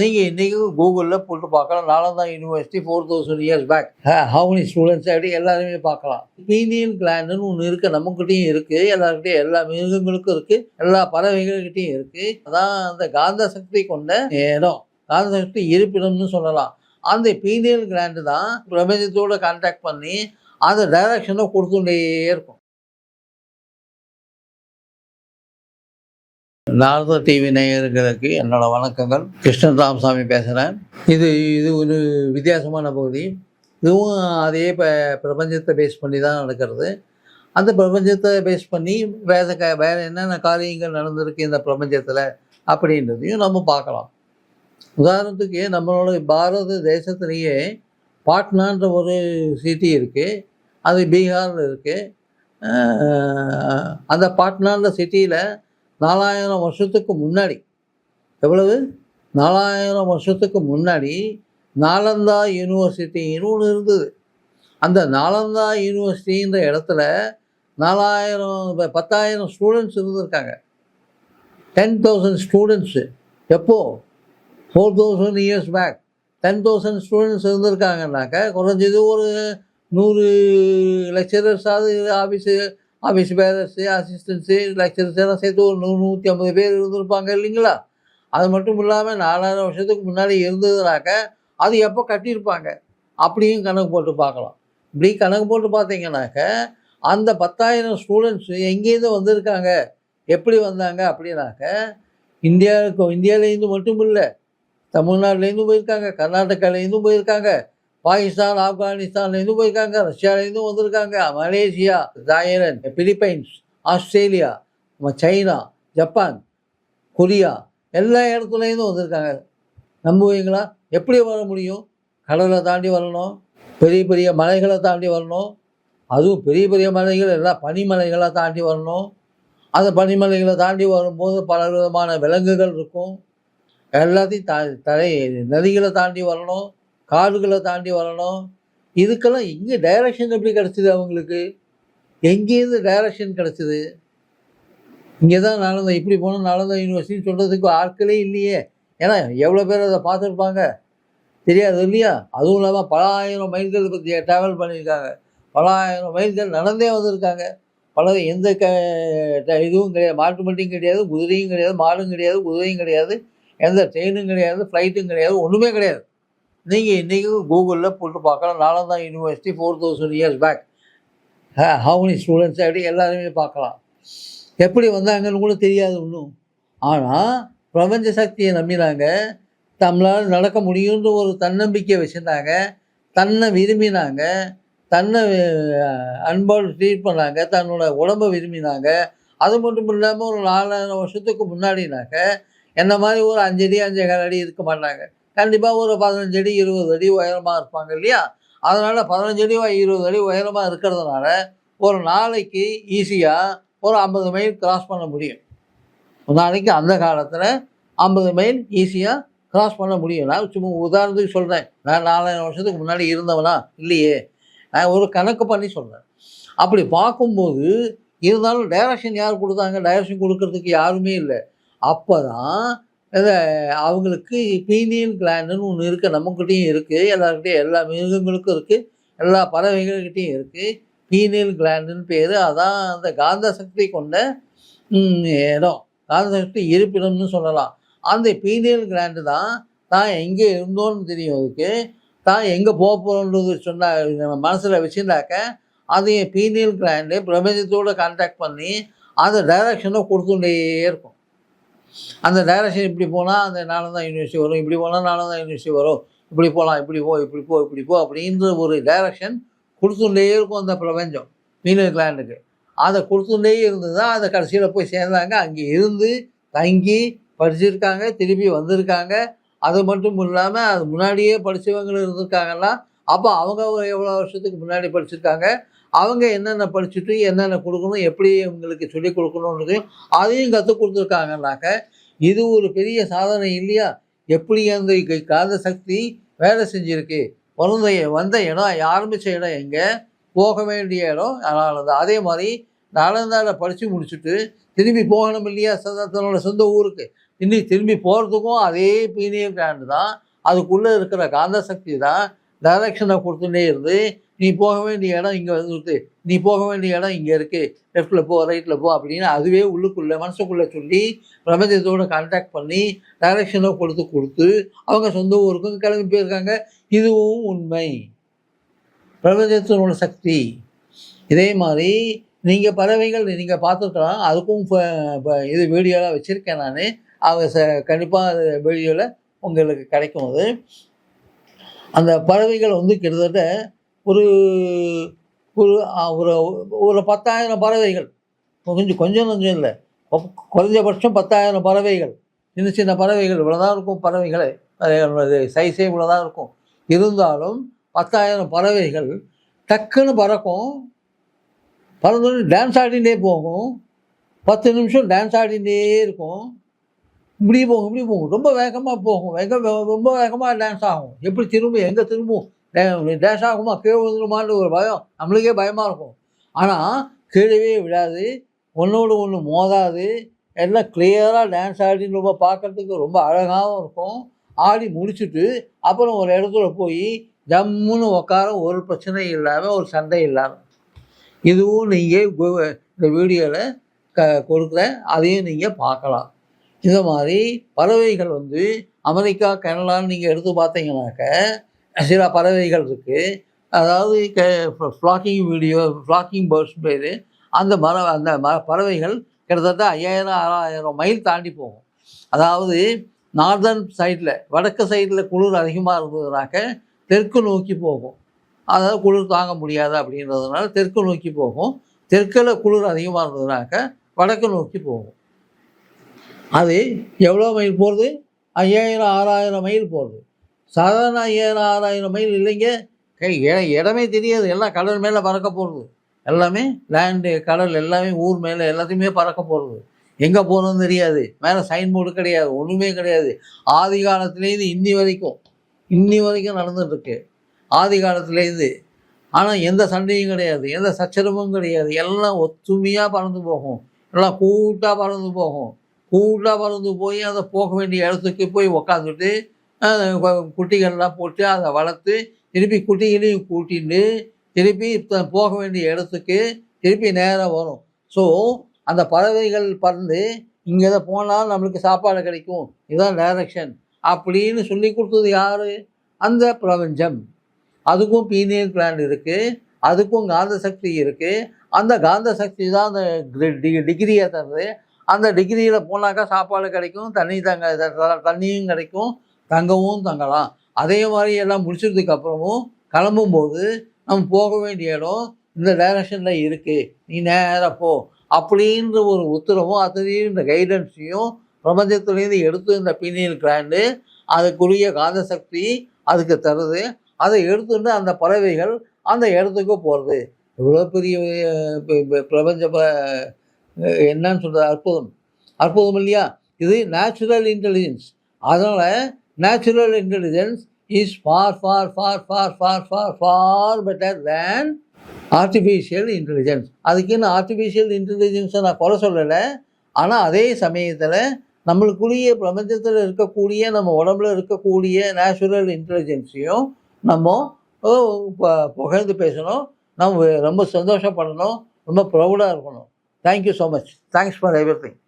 நீங்கள் இன்றைக்கும் கூகுளில் போட்டு பார்க்கலாம். Nalanda university four thousand years back how many students அப்படி எல்லாருமே பார்க்கலாம். பீனியல் கிளாண்டுன்னு ஒன்று இருக்குது நம்மக்கிட்டையும் இருக்குது எல்லாருக்கிட்டையும் எல்லா மிருகங்களுக்கும் இருக்குது எல்லா பறவைகள்கிட்டையும் இருக்குது அதான் அந்த காந்த சக்தி கொண்ட இடம். காந்த சக்தி இருப்பிடம்னு சொல்லலாம். அந்த பீனியல் கிளாண்டு தான் பிரபஞ்சத்தோட கான்டாக்ட் பண்ணி அந்த டைரக்ஷனை கொடுத்துட்டே இருக்கும். நாரத டிவி நேயர்களுக்கு என்னோட வணக்கங்கள். கிருஷ்ணன் ராமசாமி பேசுகிறேன் இது இது ஒரு வித்தியாசமான பகுதி. இதுவும் அதே ப பிரபஞ்சத்தை பேஸ் பண்ணி தான் நடக்கிறது. அந்த பிரபஞ்சத்தை பேஸ் பண்ணி வேறு க வேறு என்னென்ன காரியங்கள் நடந்திருக்கு இந்த பிரபஞ்சத்தில் அப்படின்றதையும் நம்ம பார்க்கலாம். உதாரணத்துக்கு நம்மளோட பாரத தேசத்துலேயே பாட்னான்ற ஒரு சிட்டி இருக்குது அது பீகாரில் இருக்குது அந்த பாட்னான்ற சிட்டியில் நாலாயிரம் வருஷத்துக்கு முன்னாடி. எவ்வளவு? நாலாயிரம் வருஷத்துக்கு முன்னாடி நாலந்தா யூனிவர்சிட்டின்னு ஒன்று இருந்தது. அந்த நாலந்தா யூனிவர்சிட்டின்ற இடத்துல நாலாயிரம் பத்தாயிரம் ஸ்டூடெண்ட்ஸ் இருந்திருக்காங்க. டென் தௌசண்ட் ஸ்டூடெண்ட்ஸு எப்போ? Four thousand years back ten thousand students இருந்திருக்காங்கனாக்க குறைஞ்சது ஒரு நூறு லெக்சரர்ஸாவது office office bearers assistants lecturers எல்லாம் சேர்த்து ஒரு நூறு நூற்றி ஐம்பது பேர் இருந்திருப்பாங்க இல்லைங்களா? அது மட்டும் இல்லாமல் நாலாயிரம் வருஷத்துக்கு முன்னாடி இருந்ததுனாக்க அது எப்போ கட்டியிருப்பாங்க? அப்படியும் கணக்கு போட்டு பார்க்கலாம். இப்படி கணக்கு போட்டு பார்த்தீங்கன்னாக்க அந்த பத்தாயிரம் ஸ்டூடெண்ட்ஸு எங்கேருந்து வந்திருக்காங்க? எப்படி வந்தாங்க? அப்படின்னாக்க இந்தியாவுக்கு இந்தியாவிலேருந்து மட்டும் இல்லை தமிழ்நாட்டிலேருந்து போயிருக்காங்க கர்நாடகாலேருந்தும் போயிருக்காங்க பாகிஸ்தான் ஆப்கானிஸ்தான்லேருந்து போயிருக்காங்க. ரஷ்யாவிலேருந்து வந்திருக்காங்க. மலேசியா தாய்லாந்து பிலிப்பைன்ஸ் ஆஸ்திரேலியா நம்ம சைனா ஜப்பான் கொரியா எல்லா இடத்துலேருந்தும் வந்திருக்காங்க. நம்புவீங்களா? எப்படி வர முடியும்? கடலை தாண்டி வரணும். பெரிய பெரிய மலைகளை தாண்டி வரணும். அதுவும் பெரிய பெரிய மலைகள் எல்லாம் பனிமலைகளை தாண்டி வரணும். அந்த பனிமலைகளை தாண்டி வரும்போது பல விதமான விலங்குகள் இருக்கும். எல்லாத்தையும் தா தலை நதிகளை தாண்டி வரணும். காடுகளை தாண்டி வரணும். இதுக்கெல்லாம் எங்கே டைரக்ஷன் எப்படி கிடச்சிது அவங்களுக்கு? எங்கேருந்து டைரக்ஷன் கிடச்சிது? இங்கே தான் நாலந்தா இப்படி போனால் நாலந்தா யூனிவர்சிட்டி சொல்கிறதுக்கு ஆட்களே இல்லையே. ஏன்னா எவ்வளோ பேர் அதை பார்த்துருப்பாங்க? தெரியாது இல்லையா? அதுவும் இல்லாமல் பல ஆயிரம் மைல்கள் பற்றி ட்ராவல் பண்ணியிருக்காங்க. பல ஆயிரம் மைல்கள் நடந்தே வந்திருக்காங்க. பல எந்த க ட- இதுவும் கிடையாது. மாட்டு வண்டியும் கிடையாது குதிரையும் கிடையாது மாடும் கிடையாது குதிரையும் கிடையாது எந்த ட்ரெயினும் கிடையாது ஃப்ளைட்டும் கிடையாது ஒன்றுமே கிடையாது. நீங்கள் இன்றைக்கும் கூகுளில் போட்டு பார்க்கலாம். Nalanda university four thousand years back how many students அப்படி எல்லாருமே பார்க்கலாம். எப்படி வந்தாங்கன்னு கூட தெரியாது ஒன்றும் ஆனால் பிரபஞ்ச சக்தியை நம்பினாங்க. நம்மளால் நடக்க முடியுன்ற ஒரு தன்னம்பிக்கை வச்சுருந்தாங்க. தன்னை விரும்பினாங்க. தன்னை அன்பால் அன்போடு ட்ரீட் பண்ணாங்க. தன்னோட உடம்பை விரும்பினாங்க. அது மட்டும் இல்லாமல் ஒரு நாலாயிரம் வருஷத்துக்கு முன்னாடினாக்க என்ன மாதிரி ஒரு அஞ்சடி அஞ்சு அடி இருக்க மாட்டாங்க. கண்டிப்பாக ஒரு பதினஞ்சு அடி இருபது அடி உயரமாக இருப்பாங்க இல்லையா? அதனால் பதினஞ்சு அடி இருபது அடி உயரமாக இருக்கிறதுனால ஒரு நாளைக்கு ஈஸியாக ஒரு ஐம்பது மைல் கிராஸ் பண்ண முடியும். நாளைக்கு அந்த காலத்தில் ஐம்பது மைல் ஈஸியாக கிராஸ் பண்ண முடியும். நான் சும்மா உதாரணத்துக்கு சொல்கிறேன் நான் நாலாயிரம் வருஷத்துக்கு முன்னாடி இருந்தவனா? இல்லையே. நான் ஒரு கணக்கு பண்ணி சொல்கிறேன் அப்படி பார்க்கும்போது இருந்தாலும் டைரக்ஷன் யார் கொடுத்தாங்க? டைரக்ஷன் கொடுக்கறதுக்கு யாருமே இல்லை. அப்போ தான் அவங்களுக்கு பீனியல் கிளாண்டுன்னு ஒன்று இருக்குது நம்மக்கிட்டேயும் இருக்குது எல்லாருக்கிட்டையும் எல்லா மிருகங்களுக்கும் இருக்குது எல்லா பறவைகள்கிட்டையும் இருக்குது பீனியல் கிளாண்டுன்னு பேர் அதான் அந்த காந்த சக்தி கொண்ட இடம். காந்த சக்தி இருப்பிடம்னு சொல்லலாம். அந்த பீனியல் கிளாண்டு தான் தான் எங்கே இருந்தோன்னு தெரியும் அதுக்கு. தான் எங்கே போக போகிறோன்றது சொன்னால் நம்ம மனசில் வச்சுருந்தாக்க அதையும் பீனியல் கிளாண்டு பிரபஞ்சத்தோடு கான்டாக்ட் பண்ணி அந்த டைரக்ஷனை கொடுத்துட்டே இருக்கும். அந்த டைரக்ஷன் இப்படி போனால் அந்த நாலந்தா யூனிவர்சிட்டி வரும் இப்படி போனால் நாலந்தா யூனிவர்சிட்டி வரும் இப்படி போகலாம் இப்படி போ இப்படி போ இப்படி போ அப்படின்ற ஒரு டைரக்ஷன் கொடுத்துட்டே இருக்கும் அந்த பிரபஞ்சம் பீனியல் கிளாண்டுக்கு அதை கொடுத்துட்டே இருந்து தான் அதை கடைசியில் போய் சேர்ந்தாங்க. அங்கே இருந்து தங்கி படிச்சிருக்காங்க திருப்பி வந்திருக்காங்க. அது மட்டும் இல்லாமல் அது முன்னாடியே படித்தவங்களும் இருந்திருக்காங்கன்னா அப்போ அவங்க எவ்வளோ வருஷத்துக்கு முன்னாடி படிச்சிருக்காங்க? அவங்க என்னென்ன படிச்சுட்டு என்னென்ன கொடுக்கணும் எப்படி இவங்களுக்கு சொல்லிக் கொடுக்கணுன்றது அதையும் கற்றுக் கொடுத்துருக்காங்கனாக்க இது ஒரு பெரிய சாதனை இல்லையா? எப்படி அந்த காந்த சக்தி வேலை செஞ்சிருக்கு? பிறந்த வந்த இடம் ஆரம்பித்த இடம் எங்கே? போக வேண்டிய இடம் நாலந்தா அதே மாதிரி நாலந்தாவில் படித்து முடிச்சுட்டு திரும்பி போகணும் இல்லையா? ச- தன்னோட சொந்த ஊருக்கு. இன்னைக்கு திரும்பி போகிறதுக்கும் அதே பீனியர் கிராண்டு தான். அதுக்குள்ளே இருக்கிற காந்த சக்தி தான் டைரக்ஷனை கொடுத்துட்டே இருந்து நீ போக வேண்டிய இடம் இங்கே வந்துருக்கு நீ போக வேண்டிய இடம் இங்கே இருக்குது லெஃப்ட்டில் போ ரைட்டில் போ அப்படின்னு அதுவே உள்ளுக்குள்ளே மனசுக்குள்ளே சொல்லி பிரபஞ்சத்தோட கான்டாக்ட் பண்ணி டைரக்ஷனை கொடுத்து கொடுத்து அவங்க சொந்த ஊருக்கும் கிளம்பி போயிருக்காங்க. இதுவும் உண்மை. பிரபஞ்சத்தினோட சக்தி. இதே மாதிரி நீங்கள் பறவைகள் நீங்கள் பார்த்துருக்கலாம். அதுக்கும் இப்போ இது வீடியோலாம் வச்சுருக்கேன் நான். அவங்க ச கண்டிப்பாக அது வீடியோவில் உங்களுக்கு கிடைக்கும் அது. அந்த பறவைகள் வந்து கிட்டத்தட்ட ஒரு ஒரு ஒரு ஒரு பத்தாயிரம் பறவைகள். கொஞ்சம் கொஞ்சம் கொஞ்சம் இல்லை. குறைஞ்சபட்சம் பத்தாயிரம் பறவைகள். சின்ன சின்ன பறவைகள் இவ்வளோதான் இருக்கும் பறவைகளை. அது சைஸே இவ்வளோதான் இருக்கும். இருந்தாலும் பத்தாயிரம் பறவைகள் டக்குன்னு பறக்கும். பறந்தோடனே டான்ஸ் ஆடினே போகும். பத்து நிமிஷம் டான்ஸ் ஆடினே இருக்கும். இப்படி போகும் இப்படி போகும். ரொம்ப வேகமாக போகும். வேக ரொம்ப வேகமாக டான்ஸ் ஆகும். எப்படி திரும்ப எங்கே திரும்பும் டான்ஸ் ஆகுமா? கீழே விழுந்துருமான்னு ஒரு பயம். நம்மளுக்கே பயமாக இருக்கும். ஆனால் கீழவே விடாது ஒன்றோடு ஒன்று மோதாது. எல்லாம் கிளியராக டான்ஸ் ஆடின்னு ரொம்ப பார்க்கறதுக்கு ரொம்ப அழகாகவும் இருக்கும். ஆடி முடிச்சுட்டு அப்புறம் ஒரு இடத்துல போய் ஜம்முன்னு உட்கார ஒரு பிரச்சனையும் இல்லாமல் ஒரு சண்டை இல்லாமல் இதுவும் நீங்கள் இந்த வீடியோவில் க கொடுக்குறேன். அதையும் நீங்கள் பார்க்கலாம். இந்த மாதிரி பறவைகள் வந்து அமெரிக்கா கனடான்னு நீங்கள் எடுத்து பார்த்தீங்கன்னாக்க சில பறவைகள் இருக்குது அதாவது க ஃப்ளாக்கிங் வீடியோ ஃப்ளாக்கிங் பேர்ட்ஸ் பேர். அந்த மர அந்த ம பறவைகள் கிட்டத்தட்ட ஐயாயிரம் ஆறாயிரம் மைல் தாண்டி போகும். அதாவது நார்தர்ன் சைடில் வடக்கு சைடில் குளிர் அதிகமாக இருந்ததுனாக்க தெற்கு நோக்கி போகும். அதாவது குளிர் தாங்க முடியாது அப்படின்றதுனால தெற்கு நோக்கி போகும். தெற்கில் குளிர் அதிகமாக இருந்ததுனாக்க வடக்கு நோக்கி போகும். அது எவ்வளோ மைல் போகிறது? ஐயாயிரம் ஆறாயிரம் மைல் போகிறது. சாதாரண ஐயாயிரம் ஆறாயிரம் மைல் இல்லைங்க. கை இடமே தெரியாது. எல்லாம் கடல் மேலே பறக்க போகிறது. எல்லாமே லேண்டு கடல் எல்லாமே ஊர் மேலே எல்லாத்தையுமே பறக்க போகிறது. எங்கே போகிறதுன்னு தெரியாது. மேலே சைன் போர்டு கிடையாது. ஒன்றுமே கிடையாது. ஆதி காலத்துலேருந்து இன்னி வரைக்கும் இன்னி வரைக்கும் நடந்துகிட்ருக்கு ஆதி காலத்துலேருந்து ஆனால் எந்த சண்டையும் கிடையாது. எந்த சச்சரவும் கிடையாது. எல்லாம் ஒத்துமையாக பறந்து போகும். எல்லாம் கூட்டாக பறந்து போகும். கூட்டாக வளர்ந்து போய் அதை போக வேண்டிய இடத்துக்கு போய் உக்காந்துட்டு குட்டிகள்லாம் போட்டு அதை வளர்த்து திருப்பி குட்டிகளையும் கூட்டிட்டு திருப்பி போக வேண்டிய இடத்துக்கு திருப்பி நேராக வரும். ஸோ அந்த பறவைகள் பறந்து இங்கே தான் போனால் நம்மளுக்கு சாப்பாடு கிடைக்கும். இதுதான் டைரக்ஷன் அப்படின்னு சொல்லி கொடுத்தது யார்? அந்த பிரபஞ்சம். அதுக்கும் பீனியல் பிளான் இருக்குது அதுக்கும் காந்த சக்தி இருக்குது அந்த காந்த சக்தி தான் அந்த டிகிரியை தருது. அந்த டிகிரியில் போனாக்கா சாப்பாடு கிடைக்கும் தண்ணி தங்க த- தண்ணியும் கிடைக்கும் தங்கவும் தங்கலாம். அதே மாதிரி எல்லாம் முடிச்சதுக்கு அப்புறமும் கிளம்பும்போது நம்ம போக வேண்டிய இடம் இந்த டைரக்ஷனில் இருக்குது நீ நேராக போ. அப்படின்ற ஒரு உத்தரவும் அத்தனையும் இந்த கைடன்ஸையும் பிரபஞ்சத்துலேருந்து எடுத்து இந்த பீனியல் கிராண்டு அதுக்குரிய காந்த சக்தி அதுக்கு தருது. அதை எடுத்துட்டு அந்த பறவைகள் அந்த இடத்துக்கு போகிறது இவ்வளோ பெரிய பிரபஞ்ச ப- என்னன்னு சொல்கிறது அற்புதம். அற்புதம் இல்லையா? இது நேச்சுரல் இன்டெலிஜென்ஸ் அதனால் natural intelligence is far far far far far far far better than artificial intelligence அதுக்குன்னு ஆர்டிஃபிஷியல் இன்டெலிஜென்ஸை நான் குறை சொல்லலை. ஆனால் அதே சமயத்தில் நம்மளுக்குரிய பிரபஞ்சத்தில் இருக்கக்கூடிய நம்ம உடம்புல இருக்கக்கூடிய நேச்சுரல் இன்டெலிஜென்ஸையும் நம்ம புகழ்ந்து பேசணும். நம்ம ரொம்ப சந்தோஷப்படணும். ரொம்ப ப்ரௌடாக இருக்கணும். Thank you so much. Thanks for everything.